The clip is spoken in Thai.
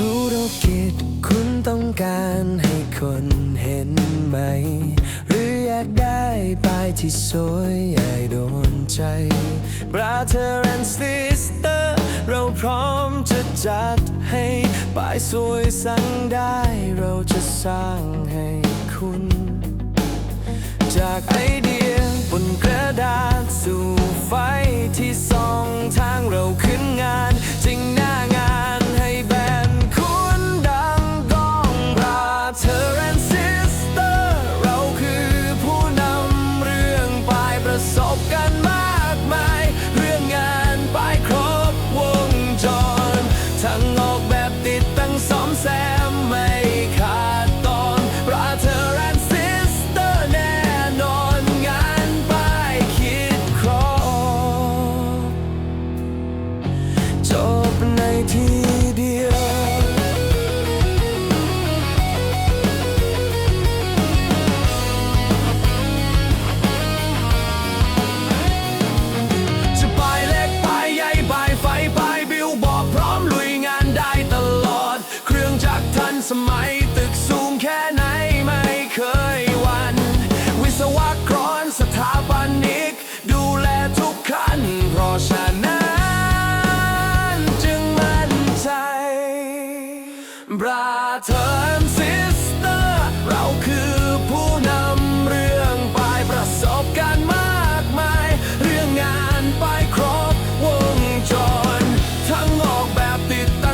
ธุรกิจคุณต้องการให้คนเห็นไหม หรืออยากได้ป้ายที่สวยใหญ่โดนใจ Brother and Sister เราพร้อมจะจัดให้ป้ายสวยสั่งได้เราจะสร้างให้คุณ จากไอ te tá